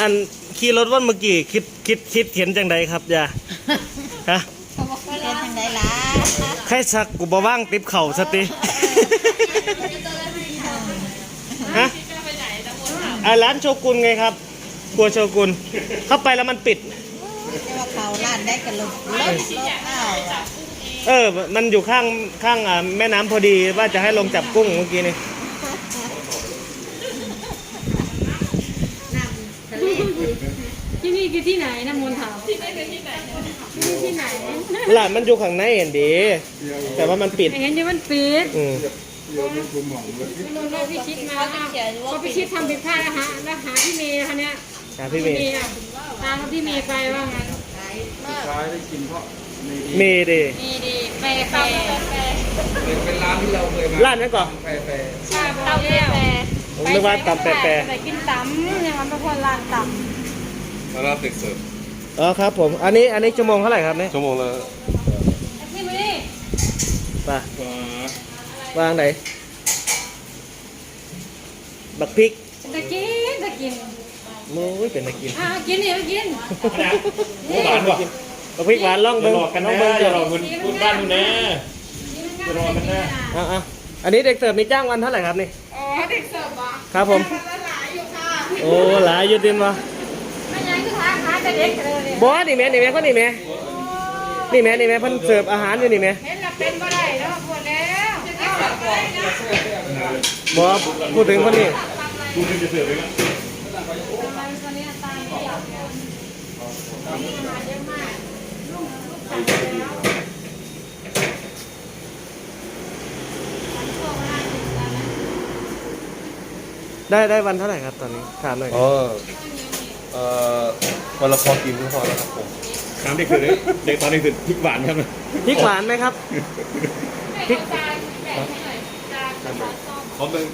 อันขี่รถวันเมื่อกี้คิดคิดคิดเห็นจังใดครับยาฮะเขาบอกว่าเป็นทางใดล่ะใครสักกูบ่ว่างติบเข่าสติฮะไอ้ร้านโชกุนไงครับครัวโชกุนเข้าไปแล้วมันปิด แต่ว่าเขาล้านได้กันลงรถรถอ้าวอะเออ มันอยู่ข้างข้างอ่าแม่น้ำพอดีว่าจะให้ลงจับกุ้งเมื่อกี้นี่น้ ทะเลที่นี่คือที่ไหนนะมนต์ถามที่นี่คือที่ไหนที่นี่ที่ไหนร้านมันอยู่ข้างในเห็นดีแต่ว่ามันปิดเห็นยังมันปิดอืมโดนว่าพี่ชิดมาก็พี่ชิดทำผิดพลาดแล้วหาแล้วหาพี่เมย์นะคะเนี่ยหาพี่เมย์ย์อะตามพี่เมย์ไปว่างั้นเมย์ดิดีดีไปไปเป็นร้านที่เราเคยมาร้านนั้นก่อนแฟร์แฟร์ชาเตาแก้ว ผมนึกว่าตำแปะไปกินตำเนี่ยมันไม่ควรร้านตแล้วเราติดเสิร์ฟๆอ๋อครับผม อันนี้อันนี้ชั่วโมงเท่าไหร่ครับเนี่ยชั่วโมงละำนี่มาดิไปวางไหนบักพริกตะกินตะกินโอ้ยเป็นตะกินอะกินนี่กินหวานบ่บักพริกหวานล่องเบิ้งล่องเบิ้งจะรอคุณคุณบ้านคุณแน่จะรอกันแน่อะอะอันนี้เด็กเสิร์ฟมีจ้างวันเท่าไหร่ครับนี่อ๋อ เด็กเสิร์ฟอะครับผมโอ้หลายอยุตินวะไม่ยังคือทางหาแต่เด็กเลยเนี่ยบอสนี่แม่นี่แม่คนนี่แม่นี่แม่นี่แม่เพิ่นเสิร์ฟอาหารอยู่นี่แม่เห็นละเป็นบ่ได้แล้วปวดแล้วบอสพูดถึงคนนี้ได้ ได้วันเท่าไหร่ครับตอนนี้ถามหน่อยอ๋อเอ่อวันละพอกินก็พอแล้วครับผมถามเด็กคือเด็กตอนนี้คือพริกหวานครับพริกหวานไหมครับพริกเขาเป็น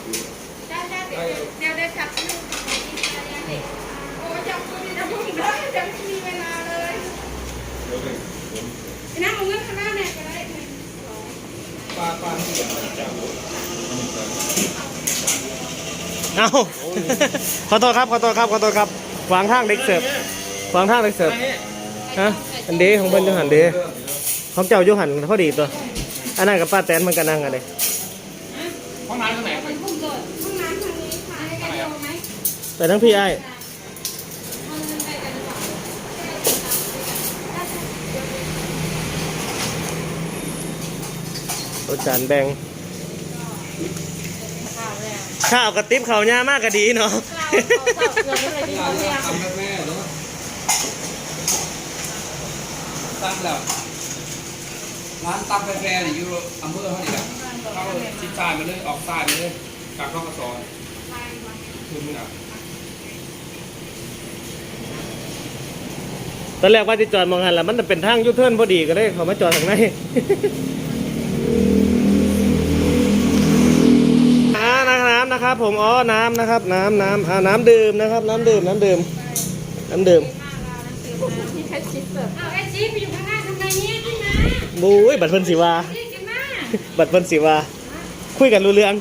เดี๋ยวได้จับลูกโอ้จับลูกนี่จะพุ่งเลยจะไม่มีเวลาเลยนั่งลงเงินข้างหน้าเนี่ยก็ได้ เอาขอโทษครับขอโทษครับขอโทษครับขวางทางเด็กเสิร์ฟขวางทางเด็กเสิร์ฟฮะอันเดของเพิ่นอยูหันเดของเจ้าอยูหันพอดีตัวอันนั้นกับป้าแตนมันกันนั่งกันเลยห้องน้ำตรงไหนพุ่งโดดห้องน้ำทางนี้ค่ะให้กันโยไหมแต่ทั้งพี่ไอ้รถจานแบ่ง ข้าวกระติบเขาวย่ามากก็ดีเนาะทำแม่ๆเนาะตั้งแล้วร้านตำแฟร์ๆเนี่ยอยู่อำเภอเท่านี้แหละเข้าชิดซ้ายมาเลยออกซ้ายมาเลยกลับเข้ากระสอนคือมึงอะตอนแรกว่าจะจอดมองหันแล้วมันเป็นทางยูเทิร์นพอดีก็เลยเขามาจอดทางใน อ่าน้ำนะครับ ผมอ๋อน้ำนะครับ น้ำน้ำอ่าน้ำดื่มนะครับ น้ำดื่มน้ำดื่มน้ำดื่มเอาไอ้จี๊บไปอยู่ข้างหน้าทำไมเนี่ยขึ้นมาบุ้ยบัตรเพิ่นสีวานี่กันมาบัตรเพิ่นสีวาคุยกันรู้เรื่อง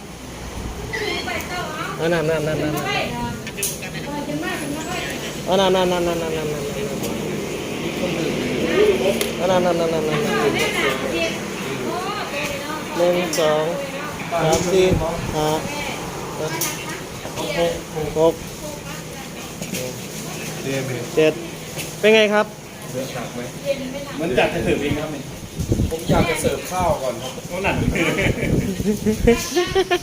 ไปเต้าเอาเอาน้ำน้ำน้ำน้ำน้ำไปกันมากันมาไปเอาน้ำน้ำน้ำน้ำน้ำน้ำน้ำเอาน้ำน้ำน้ำน้ำน้ำน้ำแน่น่ะเจ็บโอ้ตัวเนาะหนึ่งสอง สามสี่ห้าหกหกเรียนไปเจ็ดเป็นไงครับเดินฉากไหมมันจัดจะเสิร์ฟเองครับนี่ผมอยากจะเสิร์ฟข้าวก่อนครับเขาหนัก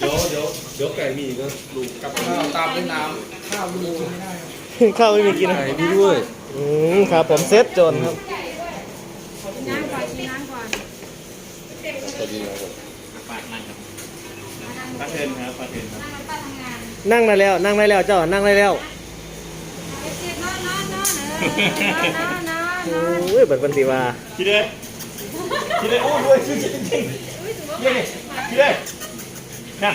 เดี๋ยวเดี๋ยวเดี๋ยวไก่มีก็ลูกกับข้าวตามด้วยน้ำข้าวมีกินไม่ได้ครับข้าวไม่มีกินนะไก่มีด้วยอืมครับผมเซตโจนครับน้ำก่อนกินน้ำก่อนสวัสดีครับผมปาดนั่งครับ ปาเทินครับปาเทินครับนั่งป้าทำงานนั่งได้แล้ว นั่งได้แล้วเจ้านั่งได้แล้วไอ้จี๊บนอนนอนนอนเออนอนนอนโอ้ยบัตรเพิ่นสีวาคิดเลยคิดเลยโอ้ด้วยจริงจริงจริงนี่คิดเลยนะ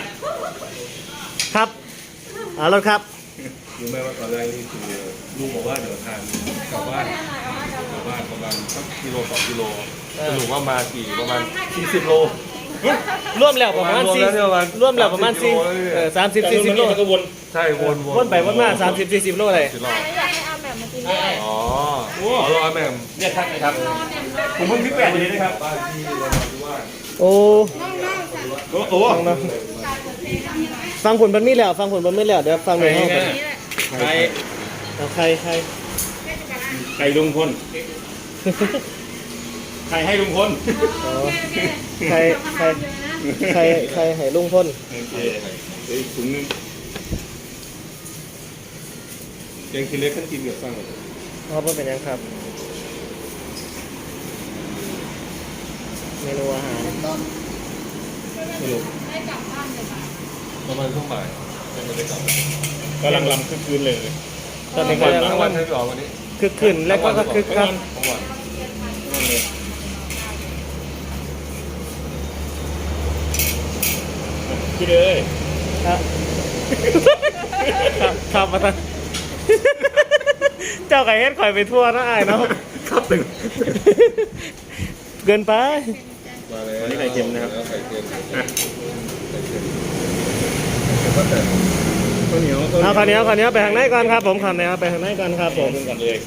ครับเอารถครับรู้ไหมว่าตอนแรกนี่คือลูกบอกว่าเดี๋ยวทานกลับบ้านกลับบ้านประมาณสักกิโลสองกิโลสรุปว่ามากี่ประมาณ40โล ร่วมแล้วประมาณสี่ร่วมแล้วประมาณสี่เออสามสิบสี่สิบโลก็วนใช่วนวนวนไปวนมาสามสิบสี่สิบโลเลยสิรอบอยากให้เอาแบบมากินด้วย อ๋ออ๋อรอแม่มเนี่ยครับนะครับ ผมเพิ่งที่แปดเลยนะครับบ้านที่เราที่ว่าโอ้โอ้โหฟังเนาะฟังผลบันมีแล้ว ฟังผลบันมีแล้วเดี๋ยวฟังหน่อยห้องก่อนใครเอาใครใครใครลุงพล ใครให้ลุงพลอ๋อใครใครใครใครให้ลุงพ่นโอเคเดี๋ยถุงนึงแกงขี้เล็กขึ้นกินกับฟังเพราะว่าเป็นยังครับ เมนูอาหารสรุปประมาณช่วงบ่ายยังไม่ได้กลับกำลังลำคึกคืนเลยตอนนี้ก็วังวันใช่ไหมวันนี้คึกขึ้นแล้วก็คึกครับ ทั้งวัน พี่เลยครับครับมาตั้งเจ้าไก่เฮ็ดข่อยไปทั่วนะอายเนาะครับหนึ่งเกินไป มาแล้ววันนี้ไข่เค็มนะครับ ไข่เค็มอะไข่เค็มก็แต่ข้าวเหนียวเอาข้าวเหนียวข้าวเหนียวไปทางไหนก่อนครับ ผมข้าวเหนียวไปทางไหนก่อนครับผม กันเลย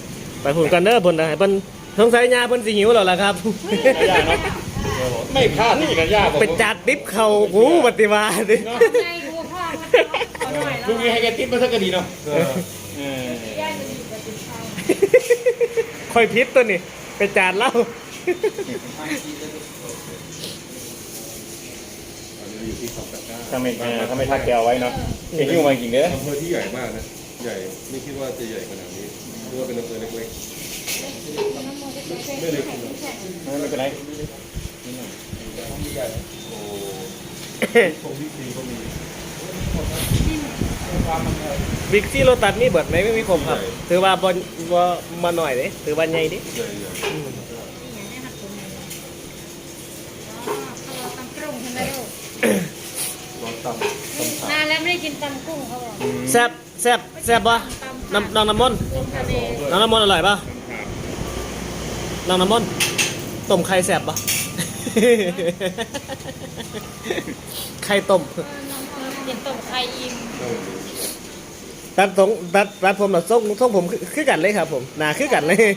ไปหุ่นกันเด้อเพุ่นนะเพิ่นสงสัยยาเพิ่นสิหิวแล้วล่ะครับย่าเนาะ ไม่พลาดนี่กันย่าผมเป็นจัดดิบเข่าหูปฏิวาดิในดูพ่อเขาหน่อยลุงนี้ให้แกติ๊บมาสักก็ดีเนาะเออเออย่าจะอยู่กับติดเขาค่อยพิษตัวนี้เป็นจานเหล้าอันนี้อยู่ที่สองตะกร้าถ้าไม่เออถ้าไม่ทักแกเอาไว้เนาะเอ็งหิ้วมาจริงเด้ออำเภอที่ใหญ่มากนะใหญ่ไม่คิดว่าจะใหญ่ขนาดนี้คิดว่าเป็นอำเภอเล็กไม่เป็นไร ๆโอ้ตรงที่ซีก็มีบิ๊กซี่โรตัสมีเบิดไหมไม่มีครบครับ ถือว่าบอบ่มาหน่อยเด้ถือว่าใหญ่เด้ใหญ่ใหญ่เขาตำกรุงใช่ไหมลูกร้อนต่ำต่ำขานานแล้วไม่ได้กินตำกุ้งเขาบอกแซ่บแซ่บแซ่บบ่น้ำน้องน้ำมนต์กุ้งทะเลน้องน้ำมนต์อร่อยป่ะน้องน้ำมนต์ต้มไข่แซ่บป่ะ ไข่ต้มกินต้มไข่อิ่มตัดทรงตัดตัดผมแบบทรงทรงผมคือคือกันเลยครับ ผมหนาคือกันเลยอะ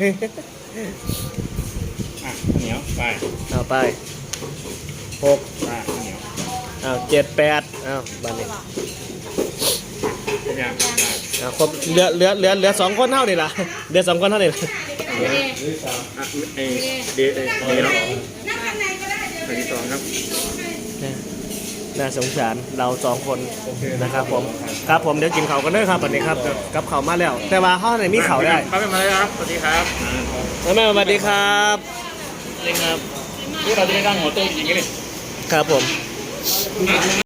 ข้าวเหนียวไปเอาไปหกอะข้าวเหนียวเอาเจ็ดแปดเอาบันนี้เป็นยังอะเอาครบเหลือเหลือเหลือเหลือสองคนเท่านี่ล่ะเหลือสองคนเท่านี่ล่ะอะเอ้เดเอ้เดเนาะอันที่สองครับ น่าสงสารเราสองคนนะครับผม ครับผมเดี๋ยวกินเขาวกันเด้อครับวันนี้ครับกับเขาวมาแล้ว แต่ว่าห้องไหนมีเขาวได้ครับเป็นมาเลยครับ สวัสดีครับอ่าแม่สวัสดีครับเล่นครับนี่เราจะได้ตั้งหัวโต๊ะจริงๆกันเลยครับผม